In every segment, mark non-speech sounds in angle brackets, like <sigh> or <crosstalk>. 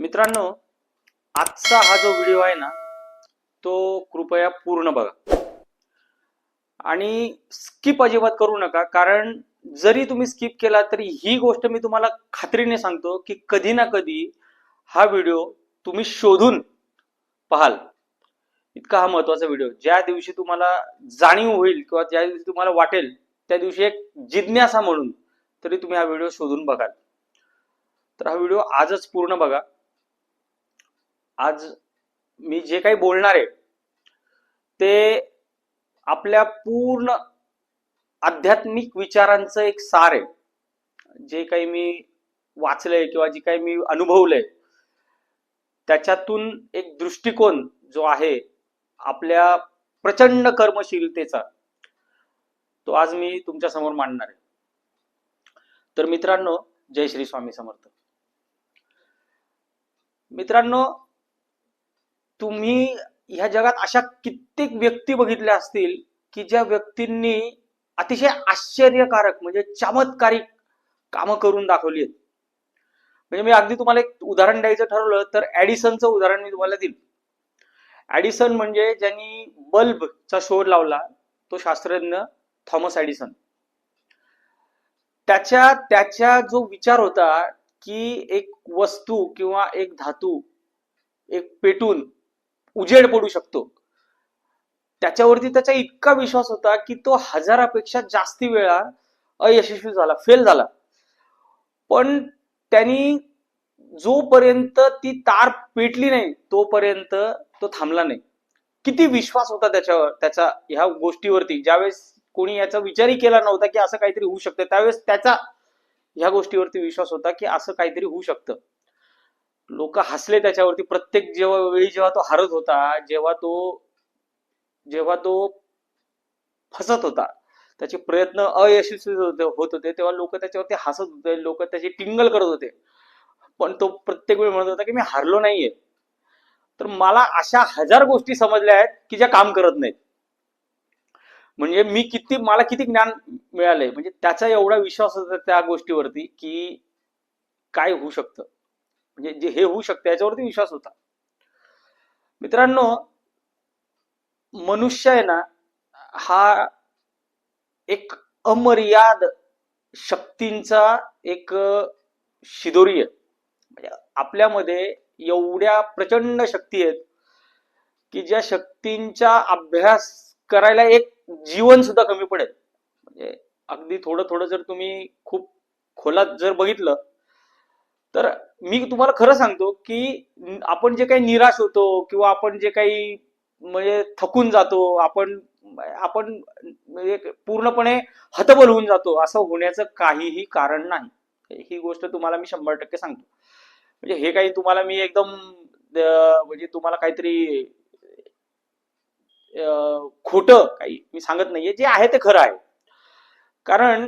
मित्रांनो आजचा हा जो व्हिडिओ आहे ना तो कृपया पूर्ण बघा. आणि स्किप अजिबात करू नका कारण जरी तुम्ही स्किप केला तरी ही गोष्ट मी तुम्हाला खात्रीने सांगतो की कधी ना कधी हा व्हिडिओ तुम्ही शोधून पाहाल. इतका हा महत्त्वाचा व्हिडिओ. ज्या दिवशी तुम्हाला जाणीव होईल किंवा ज्या दिवशी तुम्हाला वाटेल त्या दिवशी एक जिज्ञासा म्हणून तरी तुम्ही हा व्हिडिओ शोधून बघाल. तर हा व्हिडिओ आजच पूर्ण बघा. आज मी जे काही बोलणार आहे ते आपल्या पूर्ण आध्यात्मिक विचारांचं एक सार आहे. जे काही मी वाचलंय किंवा जे काही मी अनुभवलंय त्याच्यातून एक दृष्टिकोन जो आहे आपल्या प्रचंड कर्मशीलतेचा तो आज मी तुमच्यासमोर मांडणार आहे. तर मित्रांनो जय श्री स्वामी समर्थ. मित्रांनो तुम्ही ह्या जगात अशा कित्येक व्यक्ती बघितल्या असतील की ज्या व्यक्तींनी अतिशय आश्चर्यकारक म्हणजे चमत्कारिक कामं करून दाखवली आहेत. म्हणजे मी अगदी तुम्हाला एक उदाहरण द्यायचं ठरवलं तर ऍडिसनचं उदाहरण मी तुम्हाला दिलं ऍडिसन म्हणजे ज्यांनी बल्बचा शोध लावला तो शास्त्रज्ञ थॉमस ऍडिसन त्याच्या त्याच्या जो विचार होता की एक वस्तू किंवा एक धातू एक पेटून उजेड पडू शकतो. त्याच्यावरती त्याचा इतका विश्वास होता की तो हजारापेक्षा जास्ती वेळा अयशस्वी झाला फेल झाला. पण त्यांनी जोपर्यंत ती तार पेटली नाही तोपर्यंत तो थांबला नाही. किती विश्वास होता त्याच्यावर त्याचा ह्या गोष्टीवरती. ज्यावेळेस कोणी याचा विचारही केला नव्हता की असं काहीतरी होऊ शकतं त्यावेळेस त्याचा ह्या गोष्टीवरती विश्वास होता की असं काहीतरी होऊ शकतं. लोक हसले त्याच्यावरती. प्रत्येक जेव्हा वेळी जेव्हा तो हरत होता जेव्हा तो जेव्हा तो फसत होता त्याचे प्रयत्न अयशस्वी होते- होत होते तेव्हा लोक त्याच्यावरती हसत होते लोक त्याची टिंगल करत होते. पण तो प्रत्येक वेळी म्हणत होता की मी हारलो नाहीये. तर मला अशा हजार गोष्टी समजल्या आहेत की ज्या काम करत नाहीत. म्हणजे मी किती मला किती ज्ञान मिळालंय. म्हणजे त्याचा एवढा विश्वास होता त्या गोष्टीवरती की काय होऊ शकतं. म्हणजे जे हे होऊ शकते याच्यावरती विश्वास होता. मित्रांनो मनुष्य आहे ना हा एक अमर्याद शक्तींचा एक शिदोरी आहे. म्हणजे आपल्यामध्ये एवढ्या प्रचंड शक्ती आहेत की ज्या शक्तींचा अभ्यास करायला एक जीवन सुद्धा कमी पडेल. म्हणजे अगदी थोडं थोडं जर तुम्ही खूप खोलात जर बघितलं तर मी तुम्हाला खरं सांगतो की आपण जे काही निराश होतो किंवा आपण जे काही म्हणजे थकून जातो आपण आपण म्हणजे पूर्णपणे हतबल होऊन जातो असं होण्याचं काहीही कारण नाही. ही गोष्ट तुम्हाला मी शंभर टक्के सांगतो. म्हणजे हे काही तुम्हाला मी एकदम म्हणजे तुम्हाला काहीतरी खोट काही मी सांगत नाहीये. जे आहे ते खरं आहे. कारण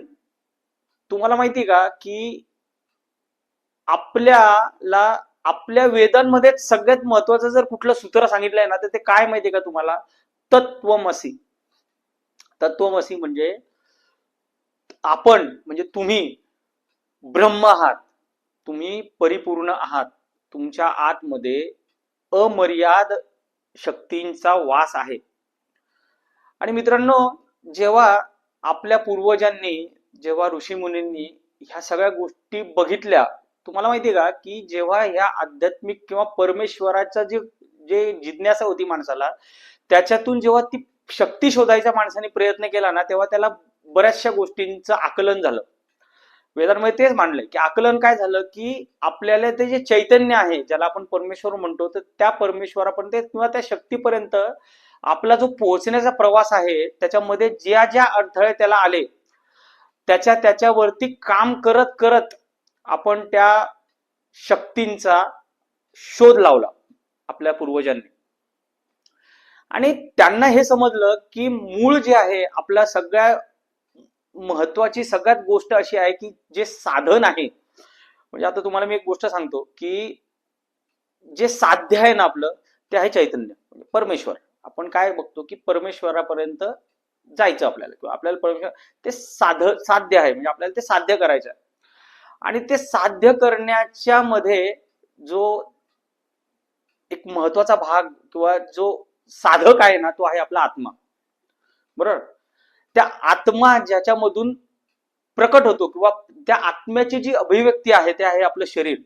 तुम्हाला माहिती का की आपल्याला आपल्या वेदांमध्ये सगळ्यात महत्वाचं जर कुठलं सूत्र सांगितलंय ना तर ते काय माहितीये का तुम्हाला? तत्वमसी तत्वमसी म्हणजे आपण म्हणजे तुम्ही ब्रह्म आहात तुम्ही परिपूर्ण आहात तुमच्या आतमध्ये अमर्याद शक्तींचा वास आहे. आणि मित्रांनो जेव्हा आपल्या पूर्वजांनी जेव्हा ऋषीमुनींनी ह्या सगळ्या गोष्टी बघितल्या तुम्हाला माहितीये का की जेव्हा ह्या आध्यात्मिक किंवा परमेश्वराचा जे जे जिज्ञासा होती माणसाला त्याच्यातून जेव्हा ती शक्ती शोधायचा माणसाने प्रयत्न केला ना तेव्हा त्याला बऱ्याचशा गोष्टींचं आकलन झालं. वेदांमध्ये तेच मांडलंय की आकलन काय झालं की आपल्याला ते जे चैतन्य आहे ज्याला आपण परमेश्वर म्हणतो तर त्या परमेश्वरापर्यंत किंवा त्या शक्तीपर्यंत आपला जो पोहोचण्याचा प्रवास आहे त्याच्यामध्ये ज्या ज्या अडथळे त्याला आले त्याच्या त्याच्यावरती काम करत करत आपण त्या शक्तींचा शोध लावला आपल्या पूर्वजांनी. आणि त्यांना हे समजलं की मूळ जे आहे आपल्या सगळ्या महत्वाची सगळ्यात गोष्ट अशी आहे की जे साधन आहे म्हणजे आता तुम्हाला मी एक गोष्ट सांगतो की जे साध्य आहे ना आपलं ते आहे चैतन्य म्हणजे परमेश्वर. आपण काय बघतो की परमेश्वरापर्यंत जायचं आपल्याला किंवा आपल्याला परमेश्वर ते साध साध्य आहे म्हणजे आपल्याला ते साध्य करायचं आहे. आणि ते साध्य करण्याच्या मध्ये जो एक महत्त्वाचा भाग किंवा जो साधक आहे ना तो आहे आपला आत्मा. बरोबर? त्या आत्मा ज्याच्यामधून प्रकट होतो किंवा त्या आत्म्याची जी अभिव्यक्ती आहे ते आहे आपलं शरीर.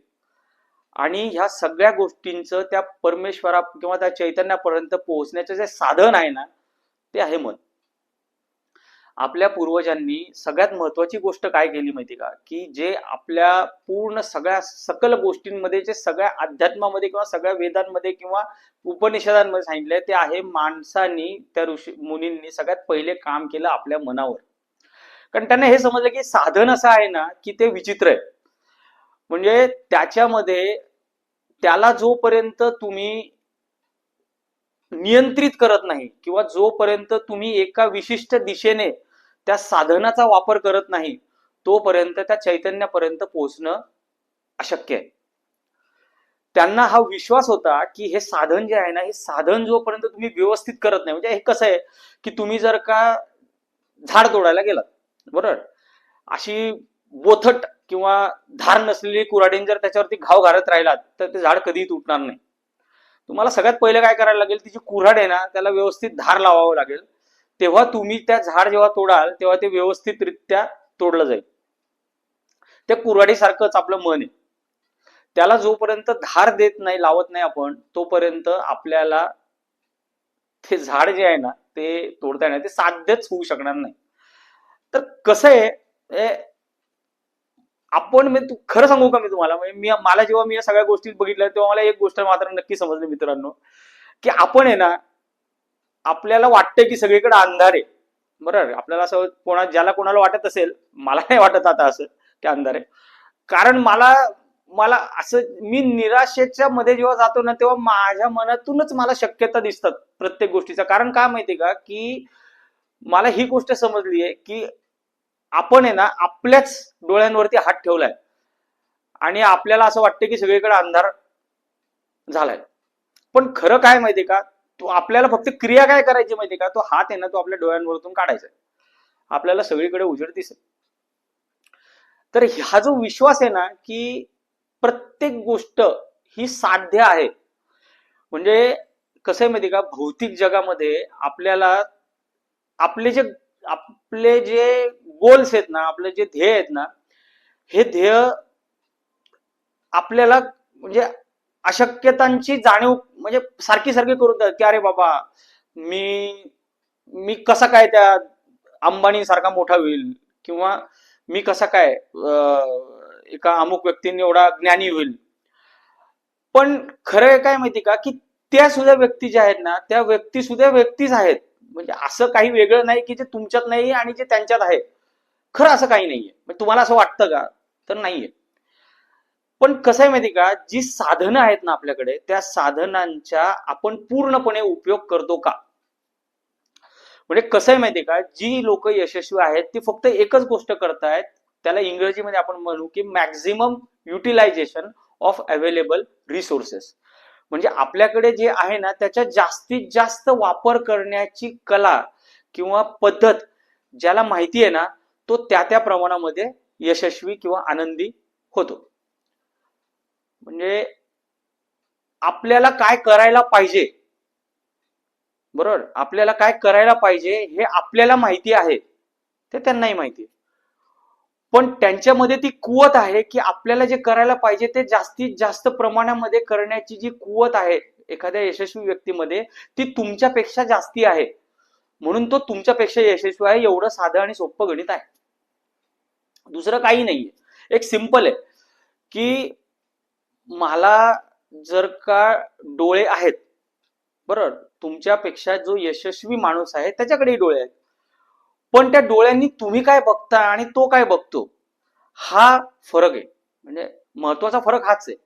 आणि ह्या सगळ्या गोष्टींचं त्या परमेश्वरा किंवा त्या चैतन्यापर्यंत पोहोचण्याचं जे साधन आहे ना ते आहे मन. आपल्या पूर्वजांनी सगळ्यात महत्वाची गोष्ट काय केली माहिती का? की जे आपल्या पूर्ण सगळ्या सकल गोष्टींमध्ये जे सगळ्या अध्यात्मामध्ये किंवा सगळ्या वेदांमध्ये किंवा उपनिषदांमध्ये सांगितलंय ते आहे माणसांनी त्या ऋषी मुनींनी सगळ्यात पहिले काम केलं आपल्या मनावर. कारण त्यांना हे समजलं की साधन असं आहे ना की ते विचित्र आहे. म्हणजे त्याच्यामध्ये त्याला जोपर्यंत तुम्ही नियंत्रित करत नाही किंवा जोपर्यंत तुम्ही एका विशिष्ट दिशेने त्या साधनाचा वापर करत नाही तोपर्यंत त्या चैतन्यापर्यंत पोहोचणं अशक्य आहे. त्यांना हा विश्वास होता की हे साधन जे आहे ना हे साधन जोपर्यंत तुम्ही व्यवस्थित करत नाही म्हणजे हे कसं आहे की तुम्ही जर का झाड तोडायला गेलात बरोबर? अशी बोथट किंवा धार नसलेली कुऱ्हाडीन जर त्याच्यावरती घाव घालत राहिलात तर ते झाड कधीही तुटणार नाही. तुम्हाला सगळ्यात पहिले काय करायला लागेल तिची कुऱ्हाड आहे ना त्याला व्यवस्थित धार लावावं लागेल. तेव्हा तुम्ही त्या झाड जेव्हा तोडाल तेव्हा ते व्यवस्थितरित्या तोडलं जाईल. त्या कुऱ्हाडीसारखंच आपलं मन आहे. त्याला जोपर्यंत धार देत नाही लावत नाही आपण तोपर्यंत आपल्याला ते झाड जे आहे ना ते तोडता येणार ते साध्यच होऊ शकणार नाही. तर कसं आहे आपण मी खरं सांगू का मी तुम्हाला? म्हणजे मी मला जेव्हा मी या सगळ्या गोष्टी बघितल्या तेव्हा मला एक गोष्ट मात्र नक्की समजली मित्रांनो की आपण आहे ना आपल्याला वाटतंय की सगळीकडे अंधार आहे. बरोबर आपल्याला असं कोणा ज्याला कोणाला वाटत असेल मला नाही वाटत आता असं की अंधार आहे. कारण मला मला असं मी निराशेच्या मध्ये जेव्हा जातो ना तेव्हा माझ्या मनातूनच मला शक्यता दिसतात प्रत्येक गोष्टीचा. कारण काय माहितीये का? की मला ही गोष्ट समजली आहे की आपण आहे ना आपल्याच डोळ्यांवरती हात ठेवलाय. आणि आपल्याला असं वाटतं की सगळीकडे अंधार झालाय. पण खरं काय माहितीये का? तो आपल्याला फक्त क्रिया काय करायची माहितीये का? तो हात आहे ना तो आपल्या डोळ्यांवरतून काढायचा आपल्याला सगळीकडे उजेड दिसेल तर हा जो विश्वास आहे ना की प्रत्येक गोष्ट ही साध्य आहे. म्हणजे कसं आहे माहिती का? भौतिक जगामध्ये आपल्याला आपले जे आपले जे गोल्स आहेत ना आपले जे ध्येय आहेत ना हे ध्येय आपल्याला म्हणजे अशक्यतांची जाणीव म्हणजे सारखी सारखी करून देतात की अरे बाबा मी मी कसा काय त्या अंबानी सारखा मोठा होईल? किंवा मी कसा काय एका अमुक व्यक्तीने एवढा ज्ञानी होईल? पण खरं काय माहिती का की त्या सुद्धा व्यक्ती ज्या आहेत ना त्या व्यक्ती सुद्धा व्यक्तीच आहेत. म्हणजे असं काही वेगळं नाही की जे तुमच्यात नाही आणि जे त्यांच्यात आहे. खरं असं काही नाहीये. म्हणजे तुम्हाला असं वाटतं का? तर नाहीये. पण कसं आहे माहिती का? जी साधनं आहेत ना आपल्याकडे त्या साधनांच्या आपण पूर्णपणे उपयोग करतो का? म्हणजे कसं आहे माहिती का? जी लोक यशस्वी आहेत ती फक्त एकच गोष्ट करतायत त्याला इंग्रजीमध्ये आपण म्हणू की maximum utilization of available resources म्हणजे आपल्याकडे जे आहे ना त्याच्या जास्तीत जास्त वापर करण्याची कला किंवा पद्धत ज्याला माहिती आहे ना तो त्या त्या प्रमाणामध्ये यशस्वी किंवा आनंदी होतो. म्हणजे आपल्याला काय करायला पाहिजे? बरोबर? आपल्याला काय करायला पाहिजे हे आपल्याला माहिती आहे. ते त्यांनाही माहिती आहे. पण त्यांच्यामध्ये ती कुवत आहे की आपल्याला जे करायला पाहिजे ते जास्तीत जास्त प्रमाणामध्ये करण्याची जी कुवत आहे एखाद्या यशस्वी व्यक्तीमध्ये ती तुमच्यापेक्षा जास्ती आहे. म्हणून तो तुमच्यापेक्षा यशस्वी आहे एवढं साधं आणि सोपं गणित आहे. दुसरं काही नाहीये. एक सिंपल आहे की मला जर का डोळे आहेत बरोबर तुमच्यापेक्षा जो यशस्वी माणूस आहे त्याच्याकडे डोळे आहेत. पण त्या डोळ्यांनी तुम्ही काय बघता आणि तो काय बघतो हा फरक आहे. म्हणजे महत्त्वाचा फरक हाच आहे.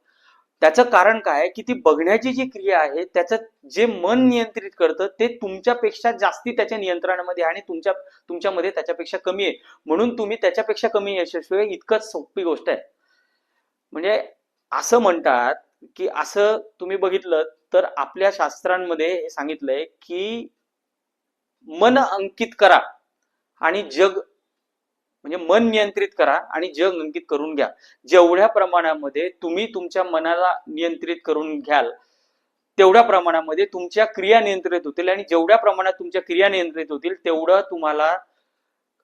त्याचं कारण काय की ती बघण्याची जी क्रिया आहे त्याचं जे मन नियंत्रित करतं ते तुमच्यापेक्षा जास्ती त्याच्या नियंत्रणामध्ये आणि तुमच्या तुमच्यामध्ये त्याच्यापेक्षा कमी आहे. म्हणून तुम्ही त्याच्यापेक्षा कमी यशस्वी इतकंच सोपी गोष्ट आहे. म्हणजे असं म्हणतात की असं तुम्ही बघितलं तर आपल्या शास्त्रांमध्ये हे सांगितलंय की मन अंकित करा आणि जग म्हणजे मन नियंत्रित करा आणि जग अंकित करून घ्या. जेवढ्या प्रमाणामध्ये तुम्ही तुमच्या मनाला नियंत्रित करून घ्याल तेवढ्या प्रमाणामध्ये तुमच्या क्रिया नियंत्रित होतील आणि जेवढ्या प्रमाणात तुमच्या क्रिया नियंत्रित होतील तेवढं तुम्हाला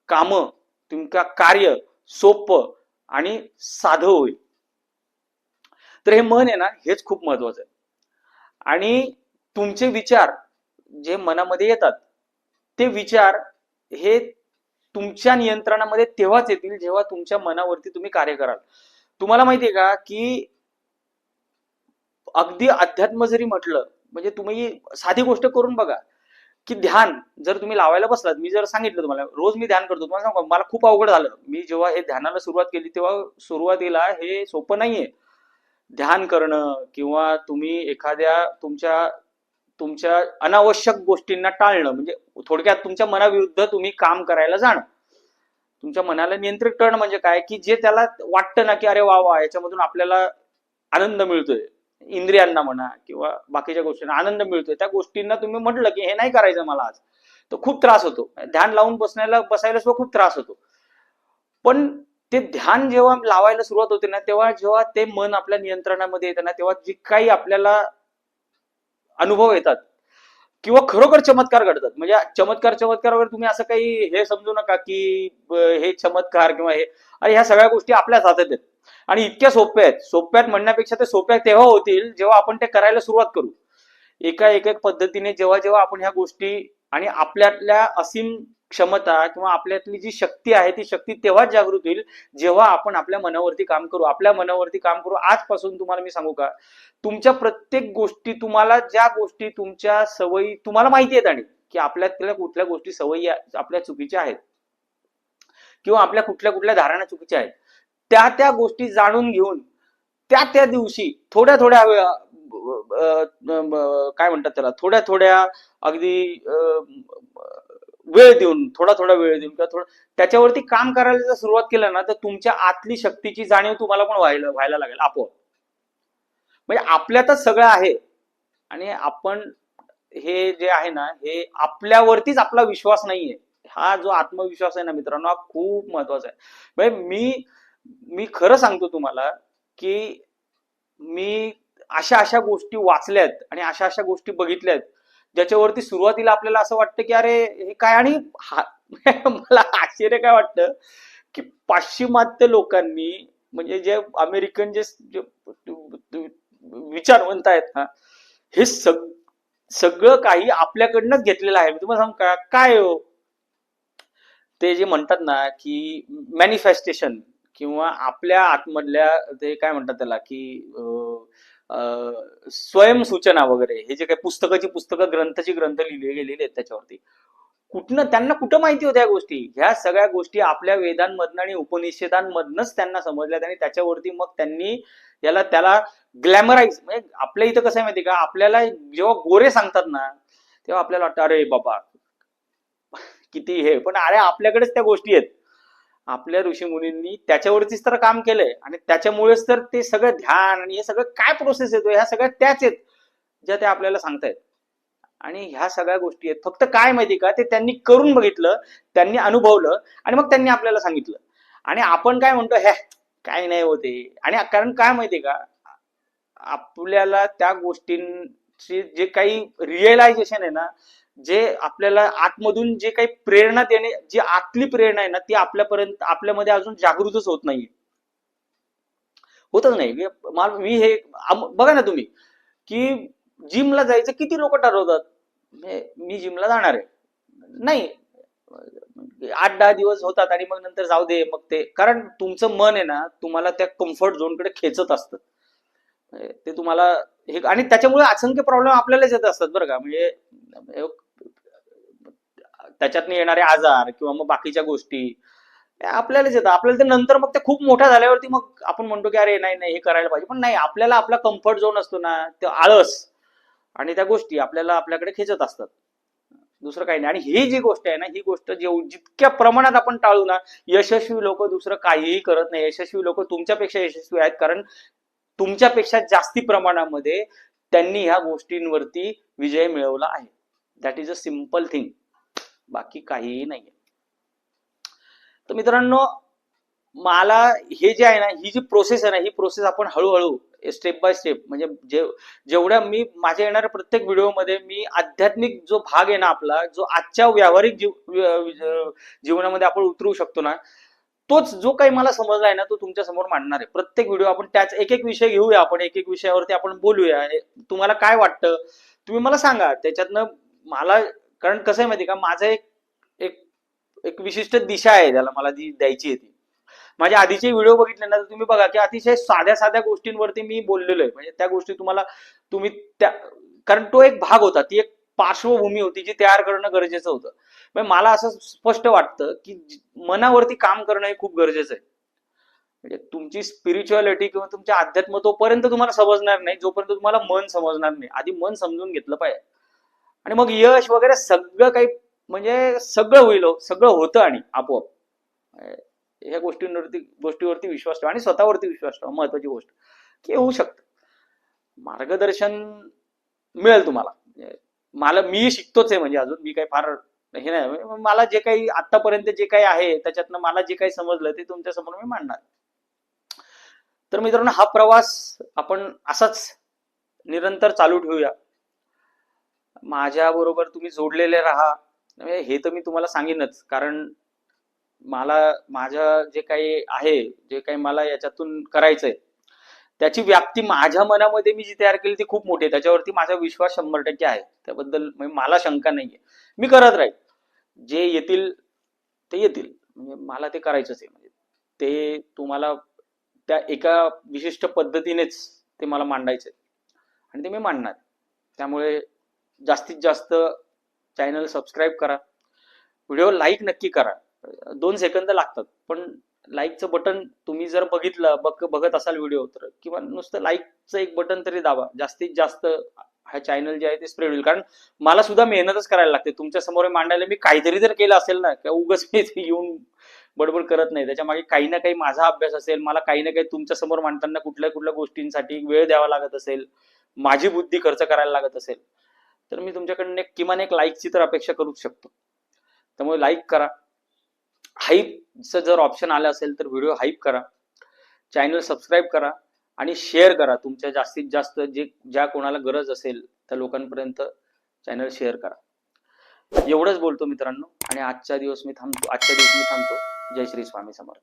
कामं तुमका कार्य सोपं आणि साधं होईल. तर हे मन आहे ना हेच खूप महत्वाचं आहे. आणि तुमचे विचार जे मनामध्ये येतात ते विचार हे तुमच्या नियंत्रणामध्ये तेव्हाच येतील जेव्हा तुमच्या मनावरती तुम्ही कार्य कराल. तुम्हाला माहितीये का की अगदी अध्यात्म जरी म्हटलं म्हणजे तुम्ही साधी गोष्ट करून बघा की ध्यान जर तुम्ही लावायला बसलात मी जर सांगितलं तुम्हाला रोज मी ध्यान करतो तुम्हाला सांगू मला खूप अवघड झालं. मी जेव्हा हे ध्यानाला सुरुवात केली तेव्हा सुरुवातीला हे सोपं नाहीये. ध्यान करणं किंवा तुम्ही एखाद्या तुमच्या तुमच्या अनावश्यक गोष्टींना टाळणं म्हणजे थोडक्यात तुमच्या मनाविरुद्ध तुम्ही काम करायला जाणं. तुमच्या मनाला नियंत्रित करणं म्हणजे काय? की जे त्याला वाटतं ना की अरे वा वा याच्यामधून आपल्याला आनंद मिळतोय. इंद्रियांना म्हणा किंवा बाकीच्या गोष्टींना आनंद मिळतोय. त्या गोष्टींना तुम्ही म्हटलं की हे नाही करायचं मला आज. तर खूप त्रास होतो. ध्यान लावून बसण्याला बसायला सुद्धा खूप त्रास होतो. पण ते ध्यान जेव्हा लावायला सुरुवात होते ना तेव्हा जेव्हा ते मन आपल्या नियंत्रणामध्ये येतं ना तेव्हा जे काही आपल्याला अनुभव येतात किंवा खरोखर चमत्कार घडतात. म्हणजे चमत्कार चमत्कार वगैरे तुम्ही असं काही हे समजू नका की हे चमत्कार किंवा हे अरे ह्या सगळ्या गोष्टी आपल्याच हातात आहेत आणि इतक्या सोप्या आहेत. सोप्यात म्हणण्यापेक्षा ते सोप्या तेव्हा होतील जेव्हा आपण ते करायला सुरुवात करू. एका एक एक पद्धतीने जेव्हा जेव्हा आपण ह्या गोष्टी आणि आपल्यातल्या असीम क्षमता किंवा आपल्यातली जी शक्ती आहे ती शक्ती तेव्हाच जागृत होईल जेव्हा आपण आपल्या मनावरती काम करू. आपल्या मनावरती काम करू आजपासून तुम्हाला मी सांगू का? तुमच्या प्रत्येक गोष्टी तुम्हाला ज्या गोष्टी तुमच्या सवयी तुम्हाला माहिती आहेत आणि की आपल्यातल्या कुठल्या गोष्टी सवयी आपल्या चुकीच्या आहेत. किंवा आपल्या कुठल्या कुठल्या धारणा चुकीच्या आहेत. त्या त्या गोष्टी जाणून घेऊन त्या त्या दिवशी थोड्या थोड्या काय म्हणतात त्याला? थोड्या थोड्या अगदी वेळ देऊन थोडा थोडा वेळ देऊन किंवा थोडं त्याच्यावरती काम करायला जर सुरुवात केलं ना तर तुमच्या आतली शक्तीची जाणीव तुम्हाला पण व्हायला व्हायला लागेल आपोआप. म्हणजे आपल्यातच सगळं आहे आणि आपण हे जे आहे ना हे आपल्यावरतीच आपला विश्वास नाहीये. हा जो आत्मविश्वास आहे ना मित्रांनो हा खूप महत्त्वाचा आहे. म्हणजे मी मी खरं सांगतो तुम्हाला की मी अशा अशा गोष्टी वाचल्यात आणि अशा अशा गोष्टी बघितल्यात ज्याच्यावरती सुरुवातीला आपल्याला असं वाटतं की अरे हे काय? आणि <laughs> मला आश्चर्य काय वाटतं की पाश्चिमात्य लोकांनी म्हणजे जे अमेरिकन जे विचारवंत आहेत ना हे सग सगळं काही आपल्याकडनंच घेतलेलं आहे. मी तुम्हाला सांगू का? काय हो? ते जे म्हणतात ना की मॅनिफेस्टेशन किंवा आपल्या आतमधल्या ते काय म्हणतात त्याला की स्वयंसूचना वगैरे हे जे काही पुस्तकाची पुस्तकं ग्रंथाची ग्रंथ लिहिले गेलेले आहेत त्याच्यावरती कुठनं त्यांना कुठं माहिती होत्या या गोष्टी? ह्या सगळ्या गोष्टी आपल्या वेदांमधनं आणि उपनिषेधांमधनच त्यांना समजल्यात आणि त्याच्यावरती मग त्यांनी याला त्याला ग्लॅमराईज म्हणजे आपल्या इथं कसं आहे माहिती का? आपल्याला जेव्हा गोरे सांगतात ना तेव्हा आपल्याला वाटतं अरे बाबा किती हे. पण अरे आपल्याकडेच त्या गोष्टी आहेत. आपल्या ऋषी मुनींनी त्याच्यावरतीच तर काम केलंय. आणि त्याच्यामुळेच तर ते सगळं ध्यान आणि हे सगळं काय प्रोसेस येतो ह्या सगळ्या त्याच आहेत. ज्या त्या आपल्याला सांगतायत. आणि ह्या सगळ्या गोष्टी आहेत. फक्त काय माहिती का? ते त्यांनी करून बघितलं त्यांनी अनुभवलं आणि मग त्यांनी आपल्याला सांगितलं. आणि आपण काय म्हणतो ह्या काय नाही होते आणि कारण काय माहिती का? आपल्याला त्या गोष्टीं जे काही रिअलायझेशन आहे ना जे आपल्याला आतमधून जे काही प्रेरणा देणे जी आतली प्रेरणा आहे ना ती आपल्यापर्यंत आपल्यामध्ये अजून जागृतच होत नाहीये. होतच नाही. मी- हे बघा ना तुम्ही की जिमला जायचं किती लोक ठरवतात? मी जिमला जाणार आहे. नाही. आठ दहा दिवस होतात आणि मग नंतर जाऊ दे मग ते. कारण तुमचं मन आहे ना तुम्हाला त्या कम्फर्ट झोनकडे खेचत असतं. म्हणजे ते तुम्हाला हे आणि त्याच्यामुळे असंख्य प्रॉब्लेम आपल्यालाच येत असतात बरं का. म्हणजे त्याच्यातनं येणारे आजार किंवा मग बाकीच्या गोष्टी आपल्यालाच येतं. आपल्याला ते नंतर मग ते खूप मोठ्या झाल्यावरती मग आपण म्हणतो की अरे नाही नाही हे करायला पाहिजे. पण नाही आपल्याला आपला कम्फर्ट झोन असतो ना ते आळस आणि त्या गोष्टी आपल्याला आपल्याकडे खेचत असतात. दुसरं काही नाही. आणि ही जी गोष्ट आहे ना ही गोष्ट जेव जितक्या प्रमाणात आपण टाळू ना यशस्वी लोक दुसरं काहीही करत नाही. यशस्वी लोक तुमच्यापेक्षा यशस्वी आहेत. कारण तुमच्यापेक्षा जास्ती प्रमाणामध्ये त्यांनी ह्या गोष्टींवरती विजय मिळवला आहे. That is a simple thing बाकी काहीही नाहीये. तर मित्रांनो मला हे जे आहे ना ही जी प्रोसेस आहे ना ही प्रोसेस आपण हळूहळू स्टेप बाय स्टेप म्हणजे जे जेवढ्या मी माझ्या येणाऱ्या प्रत्येक व्हिडिओमध्ये मी आध्यात्मिक जो भाग आहे ना आपला जो आजच्या व्यावहारिक जीव जीवनामध्ये आपण उतरू शकतो ना तोच जो काही मला समजला आहे ना तो तुमच्यासमोर मांडणार आहे. प्रत्येक व्हिडिओ आपण त्याच एक एक विषय घेऊया आपण एक एक विषयावरती आपण बोलूया. तुम्हाला काय वाटतं? तुम्ही मला सांगा. त्याच्यातनं मला कारण कसं आहे माहिती का? माझं एक एक एक विशिष्ट दिशा आहे त्याला मला जी द्यायची आहे ती. माझ्या आधीचे व्हिडिओ बघितले ना तर तुम्ही बघा की अतिशय साध्या साध्या गोष्टींवरती मी बोललेलो आहे. म्हणजे त्या गोष्टी तुम्हाला तुम्ही त्या कारण तो एक भाग होता. ती एक पार्श्वभूमी होती जी तयार करणं गरजेचं होतं. म्हणजे मला असं स्पष्ट वाटतं की मनावरती काम करणं हे खूप गरजेचं आहे. म्हणजे तुमची स्पिरिच्युअलिटी किंवा तुमच्या अध्यात्म तोपर्यंत तुम्हाला समजणार नाही जोपर्यंत तुम्हाला मन समजणार नाही. आधी मन समजून घेतलं पाहिजे. आणि मग यश वगैरे सगळं काही म्हणजे सगळं होईल हो, सगळं होतं आणि आपोआप. ह्या गोष्टींवरती गोष्टीवरती विश्वास ठेवा आणि स्वतःवरती विश्वास ठेवा. महत्वाची गोष्ट की होऊ शकतं. मार्गदर्शन मिळेल तुम्हाला. मला मी शिकतोच आहे म्हणजे अजून मी काही फार हे नाही. मला जे काही आतापर्यंत जे काही आहे त्याच्यातनं मला जे काही समजलं ते तुमच्यासमोर मी मांडणार. तर मित्रांनो हा प्रवास आपण असाच निरंतर चालू ठेवूया. माझ्या बरोबर तुम्ही जोडलेले राहा. म्हणजे हे तर मी तुम्हाला सांगेनच कारण मला माझ्या जे काही आहे जे काही मला याच्यातून करायचंय त्याची व्याप्ती माझ्या मनामध्ये मी जी तयार केली ती खूप मोठी आहे. त्याच्यावरती माझा विश्वास शंभर टक्के आहे. त्याबद्दल म्हणजे मला शंका नाहीये. मी करत राहील. जे येतील ते येतील. म्हणजे मला ते करायचंच आहे. म्हणजे ते तुम्हाला त्या एका विशिष्ट पद्धतीनेच ते मला मांडायचे आणि ते मी मांडणार. त्यामुळे जास्तीत जास्त चॅनल सबस्क्राईब करा. व्हिडिओ लाईक नक्की करा. दोन सेकंद लागतात. पण लाईकचं बटन तुम्ही जर बघितलं बघ बघत असाल व्हिडिओ तर किंवा नुसतं लाईकचं एक बटन तरी दाबा. जास्तीत जास्त हा चॅनल जे आहे ते स्प्रेड होईल. कारण मला सुद्धा मेहनतच करायला लागते. तुमच्यासमोर मांडायला मी काहीतरी जर केलं असेल ना किंवा उगाच मी येऊन बडबड करत नाही. त्याच्यामागे काही ना काही माझा अभ्यास असेल मला काही ना काही तुमच्यासमोर मांडताना कुठल्या कुठल्या गोष्टींसाठी वेळ द्यावा लागत असेल माझी बुद्धी खर्च करायला लागत असेल तर मी तुमच्याकडनं एक किमान एक लाईकची तर अपेक्षा करूच शकतो. त्यामुळे लाईक करा. हाईपचं जर ऑप्शन आलं असेल तर व्हिडिओ हाईप करा. चॅनल सबस्क्राईब करा आणि शेअर करा. तुमच्या जास्तीत जास्त जे ज्या कोणाला गरज असेल त्या लोकांपर्यंत चॅनल शेअर करा. एवढंच बोलतो मित्रांनो. आणि आजच्या दिवस मी थांबतो आजच्या दिवस मी थांबतो. जय श्री स्वामी समर्थ.